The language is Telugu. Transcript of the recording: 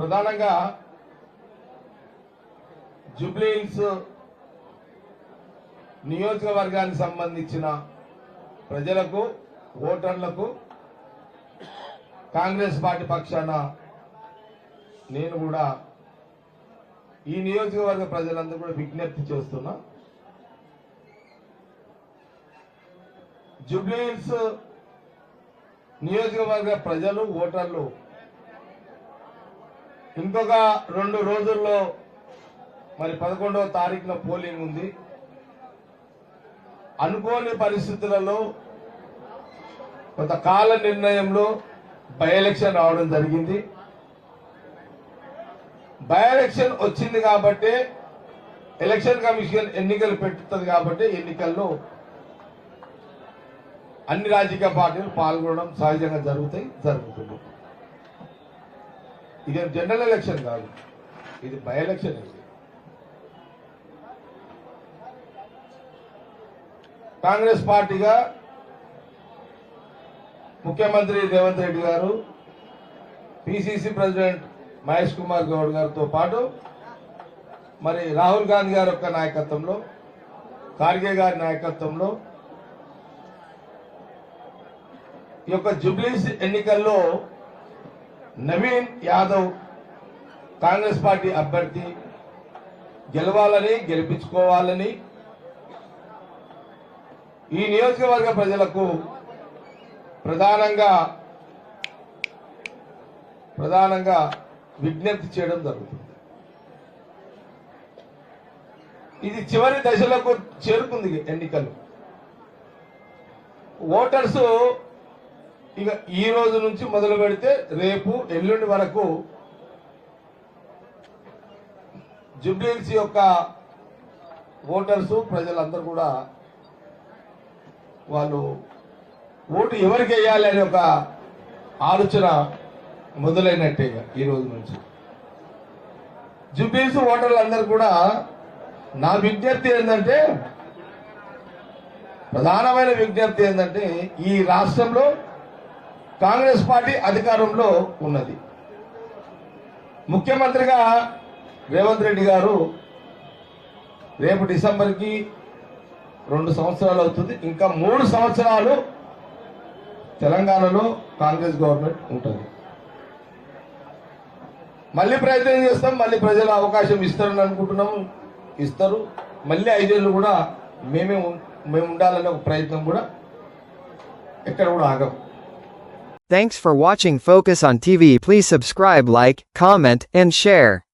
ప్రధానంగా జుబ్లీహిల్స్ నియోజకవర్గానికి సంబంధించిన ప్రజలకు ఓటర్లకు కాంగ్రెస్ పార్టీ పక్షాన నేను కూడా ఈ నియోజకవర్గ ప్రజలందరూ కూడా విజ్ఞప్తి చేస్తున్నా. జుబ్లీహిల్స్ నియోజకవర్గ ప్రజలు ఓటర్లు ఇంకొక రెండు రోజుల్లో మరి పదకొండవ తారీఖున పోలింగ్ ఉంది. అనుకోని పరిస్థితులలో కొంత కాల నిర్ణయంలో బై ఎలక్షన్ రావడం జరిగింది. బై ఎలక్షన్ వచ్చింది కాబట్టి ఎలక్షన్ కమిషన్ ఎన్నికలు పెట్టుతుంది కాబట్టి ఎన్నికల్లో అన్ని రాజకీయ పార్టీలు పాల్గొనడం సహజంగా జరుగుతాయి జరుగుతుంది. ఇది జనరల్ ఎలక్షన్ కాదు. ఇది బై ఎలక్షన్ ఇది. కాంగ్రెస్ పార్టీగా ముఖ్యమంత్రి రేవంత్ రెడ్డి గారు పిసిసి ప్రెసిడెంట్ మహేష్ కుమార్ గౌడ్ గారితో పాటు మరి రాహుల్ గాంధీ గారి యొక్క నాయకత్వంలో ఖార్గే గారి నాయకత్వంలో ఈ యొక్క జుబ్లీస్ ఎన్నికల్లో నవీన్ యాదవ్ కాంగ్రెస్ పార్టీ అభ్యర్థి గెలవాలని గెలిపించుకోవాలని ఈ నియోజకవర్గ ప్రజలకు ప్రధానంగా ప్రధానంగా విజ్ఞప్తి చేయడం జరుగుతుంది. ఇది చివరి దశలకు చేరుకుంది ఎన్నికలు. ఓటర్స్ ఇక ఈ రోజు నుంచి మొదలు పెడితే రేపు ఎల్లుండి వరకు జుబ్లీహిల్స్ యొక్క ఓటర్స్ ప్రజలందరూ కూడా వాళ్ళు ఓటు ఎవరికి వేయాలి అనే ఒక ఆలోచన మొదలైనట్టే ఇక ఈ రోజు నుంచి. జుబ్లీహిల్స్ ఓటర్లందరూ కూడా నా విజ్ఞప్తి ఏంటంటే ప్రధానమైన విజ్ఞప్తి ఏంటంటే ఈ రాష్ట్రంలో కాంగ్రెస్ పార్టీ అధికారంలో ఉన్నది. ముఖ్యమంత్రిగా రేవంత్ రెడ్డి గారు రేపు డిసెంబర్కి రెండు సంవత్సరాలు అవుతుంది. ఇంకా మూడు సంవత్సరాలు తెలంగాణలో కాంగ్రెస్ గవర్నమెంట్ ఉంటుంది. మళ్ళీ ప్రయత్నం చేస్తాం. మళ్ళీ ప్రజలు అవకాశం ఇస్తారని అనుకుంటున్నాము. ఇస్తారు. మళ్ళీ ఐదేళ్ళు కూడా మేమే మేము ఉండాలనే ఒక ప్రయత్నం కూడా ఎక్కడ కూడా ఆగం. Thanks for watching Focus on TV. Please subscribe, like, comment, and share.